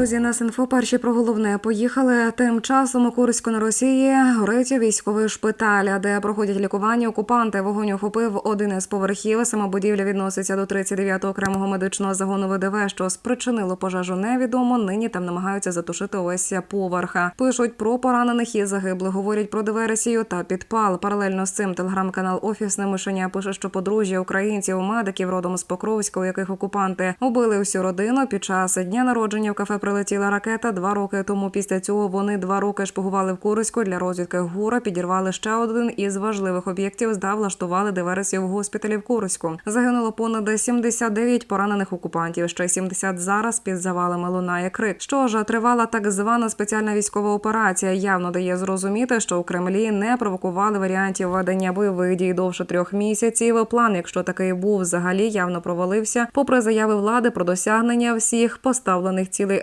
Друзі, нас інфо перші про головне поїхали. Тим часом у Курську на Росії горить військовий шпиталь, де проходять лікування окупанти. Вогонь охопив один із поверхів. Сама будівля відноситься до 39-го окремого медичного загону ВДВ, що спричинило пожежу. Невідомо. Нині там намагаються затушити увесь поверх. Пишуть про поранених і загиблих. Говорять про диверсію та підпал. Паралельно з цим телеграм-канал Офісне мишеня пише, що подружжя українців, медиків родом з Покровська, у яких окупанти убили всю родину під час дня народження в кафе прилетіла ракета. Два роки тому після цього вони два роки шпигували в Курську для розвідки ГУРа. Підірвали ще один із важливих об'єктів. Зда влаштували диверсію в госпіталі в Курську. Загинуло понад 79 поранених окупантів. Ще 70 зараз під завалами лунає крик. Що ж тривала так звана спеціальна військова операція. Явно дає зрозуміти, що у Кремлі не провокували варіантів ведення бойових дій довше трьох місяців. План, якщо такий був, взагалі явно провалився. Попри заяви влади про досягнення всіх поставлених цілей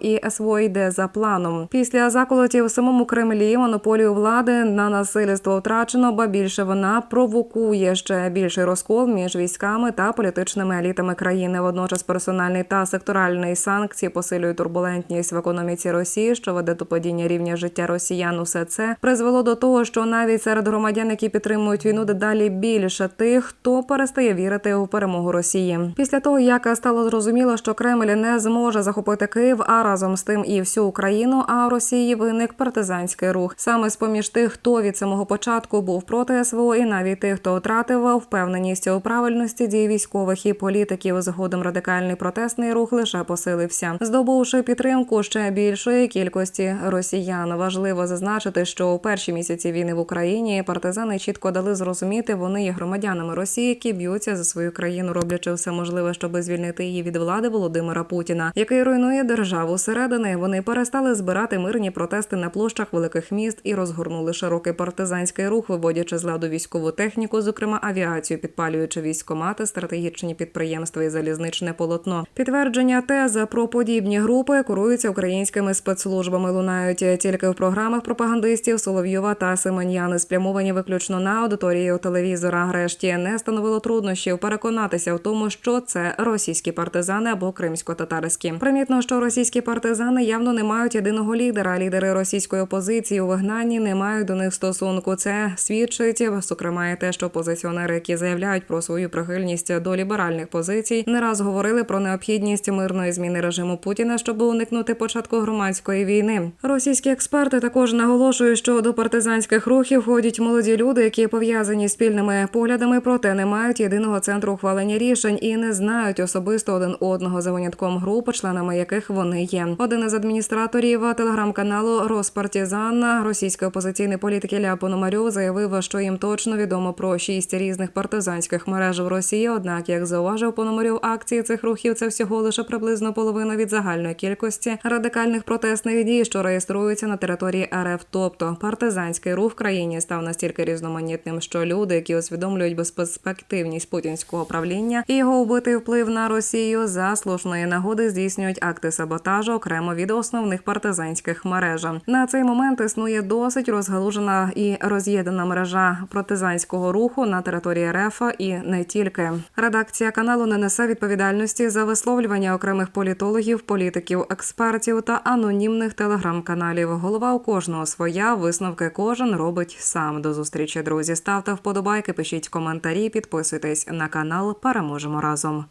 і СВО йде за планом. Після заколотів в самому Кремлі монополію влади на насильство втрачено, ба більше вона провокує ще більший розкол між військами та політичними елітами країни. Водночас персональний та секторальний санкції посилюють турбулентність в економіці Росії, що веде до падіння рівня життя росіян. Усе це призвело до того, що навіть серед громадян, які підтримують війну, дедалі більше тих, хто перестає вірити у перемогу Росії. Після того, як стало зрозуміло, що Кремль не зможе захопити Київ, а разом з тим і всю Україну. А у Росії виник партизанський рух. Саме з поміж тих, хто від самого початку був проти СВО, і навіть тих, хто втратив впевненість у правильності дій військових і політиків. Згодом радикальний протестний рух лише посилився, здобувши підтримку ще більшої кількості росіян. Важливо зазначити, що у перші місяці війни в Україні партизани чітко дали зрозуміти, вони є громадянами Росії, які б'ються за свою країну, роблячи все можливе, щоб звільнити її від влади Володимира Путіна, який руйнує державу зсередини. Вони перестали збирати мирні протести на площах великих міст і розгорнули широкий партизанський рух, виводячи з ладу військову техніку, зокрема авіацію, підпалюючи військомати, стратегічні підприємства і залізничне полотно. Підтвердження тези про подібні групи куруються українськими спецслужбами. Лунають тільки в програмах пропагандистів Соловйова та Семен'яни, спрямовані виключно на аудиторію телевізора. Решті не становило труднощів переконатися в тому, що це російські партизани або кримсько-татарські. Примітно, що російські партизани явно не мають єдиного лідера. Лідери російської опозиції у вигнанні не мають до них стосунку. Це свідчить зокрема і те, що опозиціонери, які заявляють про свою прихильність до ліберальних позицій, не раз говорили про необхідність мирної зміни режиму Путіна, щоб уникнути початку громадської війни. Російські експерти також наголошують, що до партизанських рухів ходять молоді люди, які пов'язані спільними поглядами, проте не мають єдиного центру ухвалення рішень і не знають особисто один одного за винятком груп, членами яких вони є. Один із адміністраторів телеграм-каналу Роспартізан російської опозиційної політики Ля Пономарьов заявив, що їм точно відомо про шість різних партизанських мереж в Росії. Однак, як зауважив Пономарьов, акції цих рухів це всього лише приблизно половина від загальної кількості радикальних протестних дій, що реєструються на території РФ. Тобто партизанський рух в країні став настільки різноманітним, що люди, які усвідомлюють безперспективність путінського правління і його вбитий вплив на Росію, за слушної нагоди здійснюють акти саботажу окремо від основних партизанських мереж. На цей момент існує досить розгалужена і роз'єднана мережа партизанського руху на території РФ і не тільки. Редакція каналу не несе відповідальності за висловлювання окремих політологів, політиків, експертів та анонімних телеграм-каналів. Голова у кожного своя висновки кожен робить сам. До зустрічі, друзі. Ставте вподобайки, пишіть коментарі, підписуйтесь на канал. Переможемо разом.